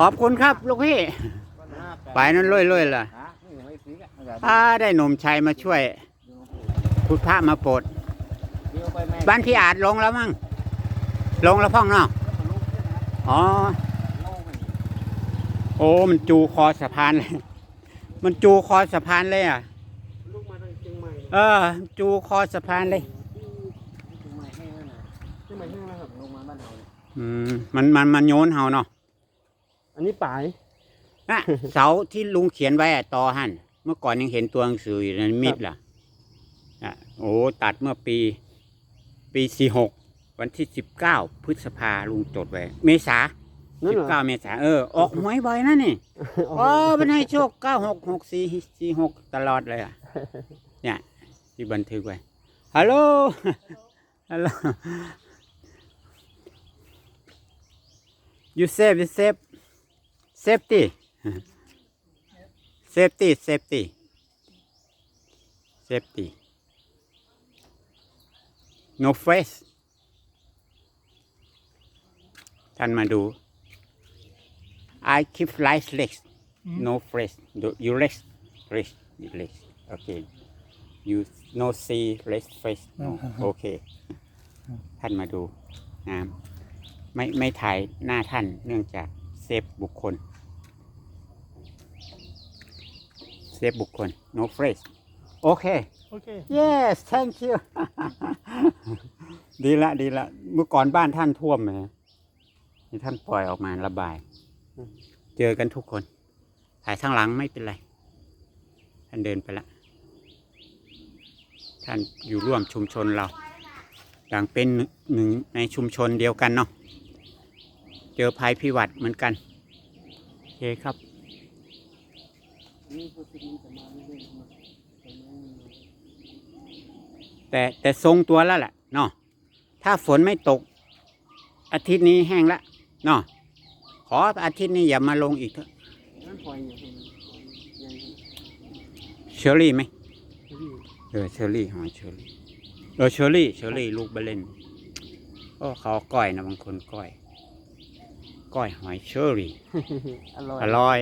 ขอบคุณครับลูกพี่ไปนั่นเรื่อยๆล่ะฮะนี่ไม่ซื้อกันเอาแบบอ่าได้หนุ่มชัยมาช่วย พุทธะมาโปรดเดี๋ยวไปแม่บ้านพี่อาจลงแล้วมั้งลงแล้วพ่องเนาะอ๋อ โอ้ มันจูคอสะพานเลย มันจูคอสะพานเลยอะลูกมาทางเชียงใหม่เออ จูคอสะพานเลยเชียงใหม่แห้งแล้วนะเชียงใหม่แห้งแล้วครับลงมาบ้านเราเนี่ยอืมมันมันมันโยนเฮาเนาะ อันนี้ป่ายน่ะเสาที่ลุงเขียนไว้อะตอหันเมื่อก่อนยังเห็นตัวหนังสืออยู่ในมิดล่ะอะโอ้ตัดเมื่อปี ปีสี่หกวันที่สิบเก้าพฤษภาลุงจดไว้ เมษานั่นสิเหบรอ เก้าเมษาเออออกหวยบ่อยนะนี่โอ้มันให้โชคเก้าหกหกสี่สี่หกตลอดเลยอะ เนี่ย ที่บันทึกไว้ฮัลโหลฮัลโหล you save you save safety safety safety safety no face ท่านมาดู I keep light legs no face Do- you legs legs legs okay you no see legs face no okay ท่านมาดูน้ำไม่ไม่ถ่ายหน้าท่านเนื่องจากเซ ฟบุคคลเซฟบุคคล no face โอเคโอเค yes thank you ดีละดีละเมื่อก่อนบ้านท่านท่วมเลยนี่ท่านปล่อยออกมาระบาย อืม เจอกันทุกคน ถ่ายข้างหลังไม่เป็นไร ท่านเดินไปละ ท่านอยู่ร่วมชุมชนเราอย่างเป็นหนึ่งในชุมชนเดียวกันเนาะ เจอภัยพิบัติเหมือนกันโอเคครับนี่พูดถึงจะมาเรื่อยๆมาแต่ไม่มีแต่แต่ทรงตัวแล้วแหละเนาะถ้าฝนไม่ตก อาทิตย์นี้แห้งละเนาะขออาทิตย์นี้อย่ามาลงอีกเถอะนั่นปล่อยอย่างนี้ยังเชอรี่ไหมที่เออเชอรี่หอยเชอรี่เออเชอรี่เชอรี่ลูกเบลเลนก็เขาก้อยนะบางคนก้อย ก้อยหอยเชอรี่ อร่อยอร่อย